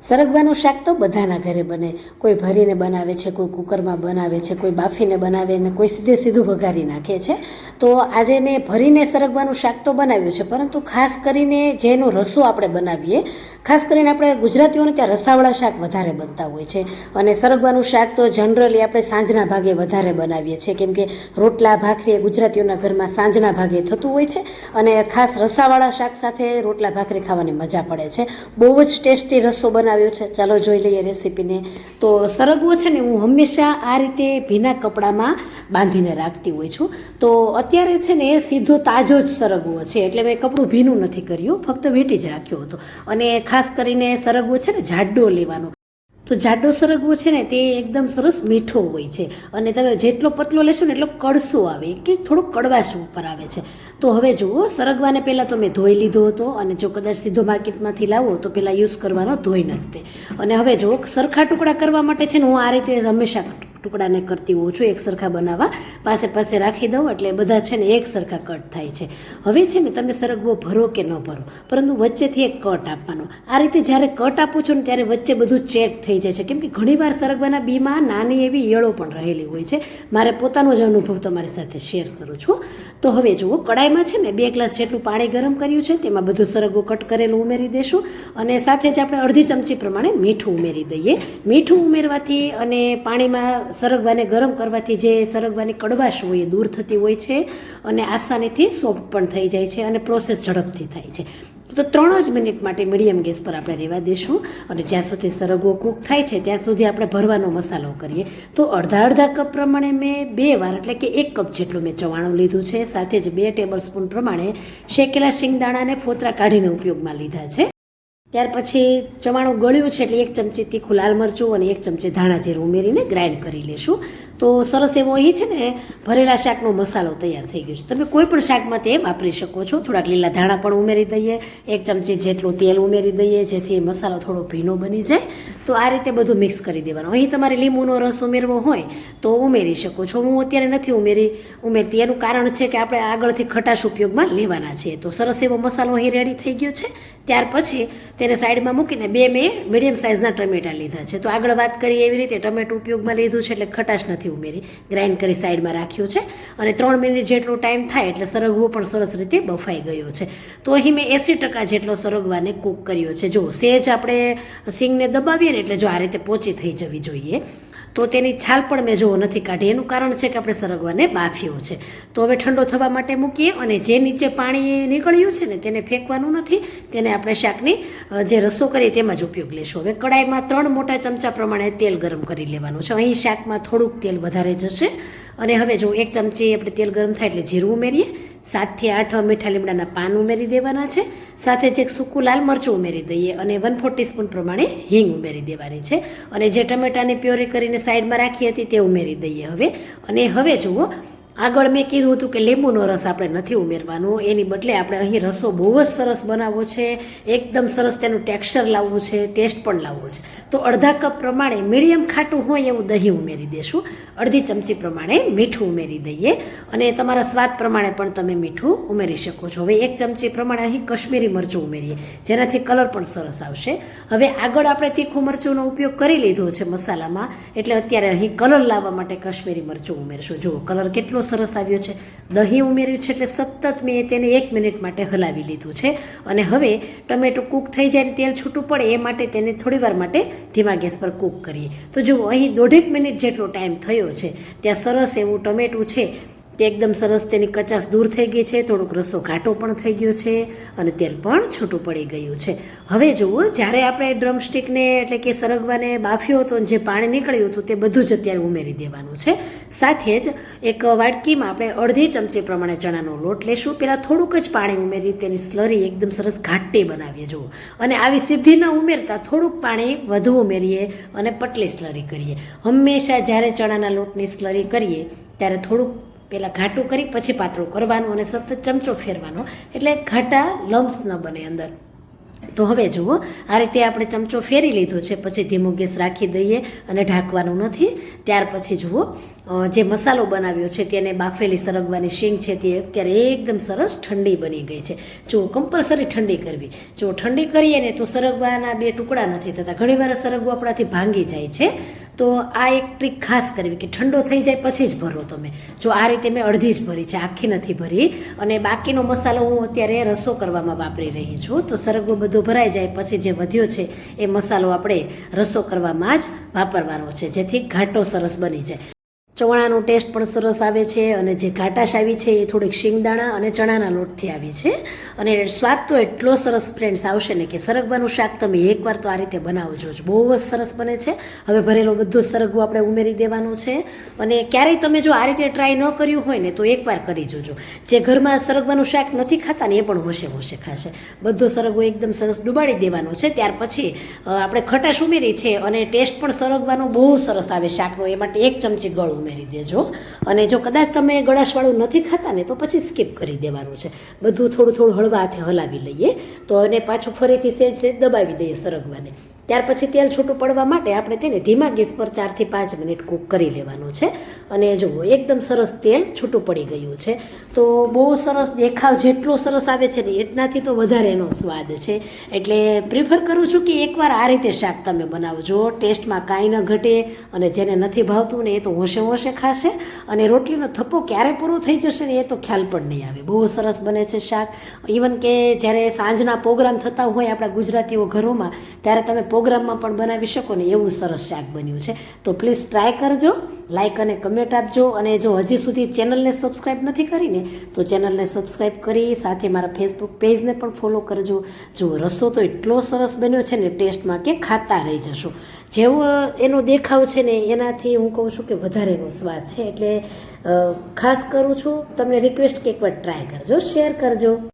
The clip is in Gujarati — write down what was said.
સરગવાનું શાક તો બધાના ઘરે બને. કોઈ ભરીને બનાવે છે, કોઈ કુકરમાં બનાવે છે, કોઈ બાફીને બનાવે ને કોઈ સીધે સીધું વઘારી નાખે છે. તો આજે મેં ભરીને સરગવાનું શાક તો બનાવ્યું છે, પરંતુ ખાસ કરીને જેનો રસો આપણે બનાવીએ, ખાસ કરીને આપણે ગુજરાતીઓને ત્યાં રસાવાળા શાક વધારે બનતા હોય છે. અને સરગવાનું શાક તો જનરલી આપણે સાંજના ભાગે વધારે બનાવીએ છીએ, કેમ કે રોટલા, ભાખરી ગુજરાતીઓના ઘરમાં સાંજના ભાગે થતું હોય છે. અને ખાસ રસાવાળા શાક સાથે રોટલા, ભાખરી ખાવાની મજા પડે છે. બહુ જ ટેસ્ટી રસો બનાવ્યો છે. ચાલો જોઈ લઈએ રેસીપીને. તો સરગવો છે ને, હું હંમેશા આ રીતે ભીના કપડામાં બાંધીને રાખતી હોય છું. તો અત્યારે છે ને, સીધો તાજો જ સરગવો છે, એટલે મેં કપડું ભીનું નથી કર્યું, ફક્ત વેટી જ રાખ્યો હતો. અને ખાસ કરીને સરગવો છે ને, જાડો લેવાનો. તો જાડો સરગવો છે ને તે એકદમ સરસ મીઠો હોય છે. અને તમે જેટલો પતલો લેશો ને એટલો કડસો આવે. કે થોડો કડવાશ ઉપર આવે છે. તો હવે જુઓ, સરગવાને પહેલાં તો મેં ધોઈ લીધો હતો અને જો કદાચ સીધો માર્કેટમાંથી લાવો તો પહેલાં યુઝ કરવાનો ધોઈ નથી અને હવે જો સરખા ટુકડા કરવા માટે છે ને હું આ રીતે હંમેશા ટુકડાને કરતી હોઉં છું એક સરખા બનાવવા, પાસે પાસે રાખી દઉં એટલે બધા છે ને એક સરખા કટ થાય છે. હવે છે ને તમે સરગવો ભરો કે ન ભરો, પરંતુ વચ્ચેથી એક કટ આપવાનો. આ રીતે જ્યારે કટ આપો છો ને ત્યારે વચ્ચે બધું ચેક થઈ જાય છે. કેમ કે ઘણીવાર સરગવાના બીમાં નાની એવી ઈયળો પણ રહેલી હોય છે. મારે પોતાનો જ અનુભવ તમારી સાથે શેર કરું છું. તો હવે જુઓ, કડાઈમાં છે ને બે ગ્લાસ જેટલું પાણી ગરમ કર્યું છે, તેમાં બધું સરગવો કટ કરેલું ઉમેરી દેશું. અને સાથે જ આપણે અડધી ચમચી પ્રમાણે મીઠું ઉમેરી દઈએ. મીઠું ઉમેરવાથી અને પાણીમાં સરગવાને ગરમ કરવાથી જે સરગવાની કડવાશ હોય એ દૂર થતી હોય છે અને આસાનીથી સોફ્ટ પણ થઈ જાય છે અને પ્રોસેસ ઝડપથી થાય છે. તો ત્રણ જ મિનિટ માટે મીડિયમ ગેસ પર આપણે રહેવા દઈશું અને જ્યાં સુધી સરગવો કૂક થાય છે ત્યાં સુધી આપણે ભરવાનો મસાલો કરીએ. તો અડધા અડધા કપ પ્રમાણે મેં બે વાર એટલે કે એક કપ જેટલું મેં ચવાણું લીધું છે. સાથે જ બે ટેબલ સ્પૂન પ્રમાણે શેકેલા શિંગદાણાને ફોતરા કાઢીને ઉપયોગમાં લીધા છે. ત્યાર પછી ચવાણું ગળ્યું છે એટલે એક ચમચી તીખું લાલ મરચું અને એક ચમચી ધાણા જીરું ઉમેરીને ગ્રાઇન્ડ કરી લેશું. તો સરસ એવો અહીં છે ને, ભરેલા શાકનો મસાલો તૈયાર થઈ ગયો છે. તમે કોઈ પણ શાકમાં તે વાપરી શકો છો. થોડાક લીલા ધાણા પણ ઉમેરી દઈએ. એક ચમચી જેટલું તેલ ઉમેરી દઈએ, જેથી મસાલો થોડો ભીનો બની જાય. તો આ રીતે બધું મિક્સ કરી દેવાનું. અહીં તમારે લીંબુનો રસ ઉમેરવો હોય તો ઉમેરી શકો છો. હું અત્યારે નથી ઉમેરી, ઉમેરતી. એનું કારણ છે કે આપણે આગળથી ખટાશ ઉપયોગમાં લેવાના છીએ. તો સરસ એવો મસાલો અહીં રેડી થઈ ગયો છે. ત્યાર પછી તેને સાઈડમાં મૂકીને બે મેં મીડિયમ સાઇઝના ટમેટા લીધા છે. તો આગળ વાત કરીએ એવી રીતે ટમેટું ઉપયોગમાં લીધું છે એટલે ખટાશ નથી ઉમેરી. ગ્રાઇન્ડ કરી સાઈડમાં રાખ્યું છે અને ત્રણ મિનિટ જેટલો ટાઈમ થાય એટલે સરગવો પણ સરસ રીતે બફાઈ ગયો છે. તો અહીં મેં એંસી ટકા જેટલો સરગવાને કૂક કર્યો છે. જો સેજ આપણે સિંગને દબાવીએ ને એટલે જો આ રીતે પોચી થઈ જવી જોઈએ. તો તેની છાલ પણ મેં જોવો નથી કાઢી. એનું કારણ છે કે આપણે સરગવાને બાફ્યો છે. તો હવે ઠંડો થવા માટે મૂકીએ અને જે નીચે પાણી નીકળ્યું છે ને તેને ફેંકવાનું નથી. તેને આપણે શાકની જે રસો કરીએ તેમાં જ ઉપયોગ લેશું. હવે કડાઈમાં ત્રણ મોટા ચમચા પ્રમાણે તેલ ગરમ કરી લેવાનું છે. અહીં શાકમાં થોડુંક તેલ વધારે જશે. અને હવે જો એક ચમચી આપણે તેલ ગરમ થાય એટલે જીરું ઉમેરીએ. સાતથી આઠ મીઠા લીમડાના પાન ઉમેરી દેવાના છે. સાથે જ એક સૂકું લાલ મરચું ઉમેરી દઈએ અને વન ફોર ટીસ્પૂન પ્રમાણે હિંગ ઉમેરી દેવાની છે. અને જે ટમેટાની પ્યોરી કરીને સાઈડમાં રાખી હતી તે ઉમેરી દઈએ હવે. અને હવે જુઓ આગળ મેં કીધું હતું કે લીંબુનો રસ આપણે નથી ઉમેરવાનો. એની બદલે આપણે અહીં રસો બહુ જ સરસ બનાવવો છે. એકદમ સરસ તેનું ટેક્સચર લાવવું છે ટેસ્ટ પણ લાવવો છે. તો અડધા કપ પ્રમાણે મીડિયમ ખાટું હોય એવું દહીં ઉમેરી દેશું. અડધી ચમચી પ્રમાણે મીઠું ઉમેરી દઈએ. અને તમારા સ્વાદ પ્રમાણે પણ તમે મીઠું ઉમેરી શકો છો. હવે એક ચમચી પ્રમાણે અહીં કશ્મીરી મરચું ઉમેરીએ. જેનાથી કલર પણ સરસ આવશે. હવે આગળ આપણે તીખું મરચુંનો ઉપયોગ કરી લીધો છે મસાલામાં. એટલે અત્યારે અહીં કલર લાવવા માટે કશ્મીરી મરચું ઉમેરશું. જુઓ કલર કેટલો સરસ આવ્યો છે. દહીં ઉમેર્યું છે એટલે સતત મેં તેને એક મિનિટ માટે હલાવી લીધું છે. અને હવે ટમેટું કૂક થઈ જાય તેલ છૂટું પડે એ માટે તેને થોડીવાર માટે ધીમા ગેસ પર કૂક કરીએ. તો જુઓ, અહીં દોઢેક મિનિટ જેટલો ટાઈમ થયો છે. ત્યાં સરસ એવું ટમેટું છે. તે એકદમ સરસ તેની કચાશ દૂર થઈ ગઈ છે, થોડોક રસો ઘાટો પણ થઈ ગયો છે અને તેલ પણ છૂટું પડી ગયું છે. હવે જુઓ, જ્યારે આપણે ડ્રમસ્ટિકને એટલે કે સરગવાને બાફ્યો હતો જે પાણી નીકળ્યું હતું તે બધું જ અત્યારે ઉમેરી દેવાનું છે. સાથે જ એક વાટકીમાં આપણે અડધી ચમચી પ્રમાણે ચણાનો લોટ લેશું. પહેલાં થોડુંક જ પાણી ઉમેરી તેની સ્લરી એકદમ સરસ ઘાટી બનાવીએ, જુઓ. અને આવી સીધી ન ઉમેરતા થોડુંક પાણી વધુ ઉમેરીએ અને પટલી સ્લરી કરીએ. હંમેશા જ્યારે ચણાના લોટની સ્લરી કરીએ, ત્યારે થોડુંક પહેલાં ઘાટું કરી, પછી પાતળું કરવાનું અને સતત ચમચો ફેરવાનો. એટલે ઘાટા લમ્સ ન બને અંદર. તો હવે જુઓ, આ રીતે આપણે ચમચો ફેરી લીધો છે, પછી ધીમો ગેસ રાખી દઈએ અને ઢાંકવાનું નથી. ત્યાર પછી જુઓ જે મસાલો બનાવ્યો છે તેને બાફેલી સરગવાની શીંગ છે તે અત્યારે એકદમ સરસ ઠંડી બની ગઈ છે. જો કમ્પલસરી ઠંડી કરવી. જો ઠંડી કરીએ ને તો સરગવાના બે ટુકડા નથી થતા. ઘણીવાર સરગવો આપણાથી ભાંગી જાય છે. તો આ એક ટ્રીક ખાસ કરવી કે ઠંડો થઈ જાય પછી જ ભરો તમે. જો આ રીતે મેં અડધી જ ભરી છે, આખી નથી ભરી. અને બાકીનો મસાલો હું અત્યારે રસો કરવામાં વાપરી રહી છું. તો સરગવો બધો ભરાઈ જાય પછી જે વધ્યો છે, એ મસાલો આપણે રસો કરવામાં જ વાપરવાનો છે, જેથી ઘાટો સરસ બની જાય. ચવાણાનો ટેસ્ટ પણ સરસ આવે છે અને જે ઘાટાશ આવી છે એ થોડીક શિંગદાણા અને ચણાના લોટથી આવી છે. અને સ્વાદ તો એટલો સરસ ફ્રેન્ડ્સ આવશે ને કે સરગવાનું શાક તમે એકવાર તો આ રીતે બનાવજો જ બહુ જ સરસ બને છે. હવે ભરેલો બધું સરગવું આપણે ઉમેરી દેવાનું છે. અને ક્યારેય તમે જો આ રીતે ટ્રાય ન કર્યું હોય ને તો એકવાર કરી જોજો. જે ઘરમાં સરગવાનું શાક નથી ખાતા ને એ પણ હોશે હોશે ખાશે. બધો સરગવો એકદમ સરસ ડુબાડી દેવાનો છે. ત્યાર પછી આપણે ખટાશ ઉમેરી છે અને ટેસ્ટ પણ સરગવાનો બહુ સરસ આવે શાકનો. એ માટે એક ચમચી ગળ ઉમેરી. દેજો. અને જો કદાચ તમે ગળાશવાળું નથી ખાતા ને તો પછી સ્કીપ કરી દેવાનું છે. બધું થોડું થોડું હળવા હાથે હલાવી લઈએ. તો એને પાછું ફરીથી સેજ સેજ દબાવી દઈએ સરગવાને. ત્યાર પછી તેલ છૂટું પડવા માટે આપણે તેને ધીમા ગેસ પર ચારથી પાંચ મિનિટ કૂક કરી લેવાનું છે. અને જુઓ એકદમ સરસ તેલ છૂટું પડી ગયું છે, તો બહુ સરસ દેખાવ જેટલો સરસ આવે છે ને એટલાથી તો વધારે એનો સ્વાદ છે. એટલે પ્રિફર કરું છું કે એકવાર આ રીતે શાક તમે બનાવજો. ટેસ્ટમાં કાંઈ ન ઘટે અને જેને નથી ભાવતું ને એ તો હોશે હોશે ખાશે. અને રોટલીનો થપ્પો ક્યારે પૂરો થઈ જશે ને એ તો ખ્યાલ પણ નહીં આવે. બહુ સરસ બને છે શાક. ઇવન કે જ્યારે સાંજના પ્રોગ્રામ થતા હોય આપણા ગુજરાતીઓ ઘરોમાં, ત્યારે તમે પ્રોગ્રામમાં પણ બનાવી શકો ને એવું સરસ શાક બન્યું છે. તો પ્લીઝ ટ્રાય કરજો લાઇક અને કમેન્ટ આપજો અને જો હજી સુધી ચેનલને સબસ્ક્રાઈબ નથી કરીને તો ચેનલને સબસ્ક્રાઈબ કરી, સાથે મારા ફેસબુક પેજને પણ ફોલો કરજો. જો રસો તો એટલો સરસ બન્યો છે ને ટેસ્ટમાં કે ખાતા રહી જશો. જેવો એનો દેખાવ છે ને, એનાથી હું કહું છું કે વધારે એનો સ્વાદ છે. એટલે ખાસ કરું છું, તમને રિક્વેસ્ટ કે એકવાર ટ્રાય કરજો શેર કરજો.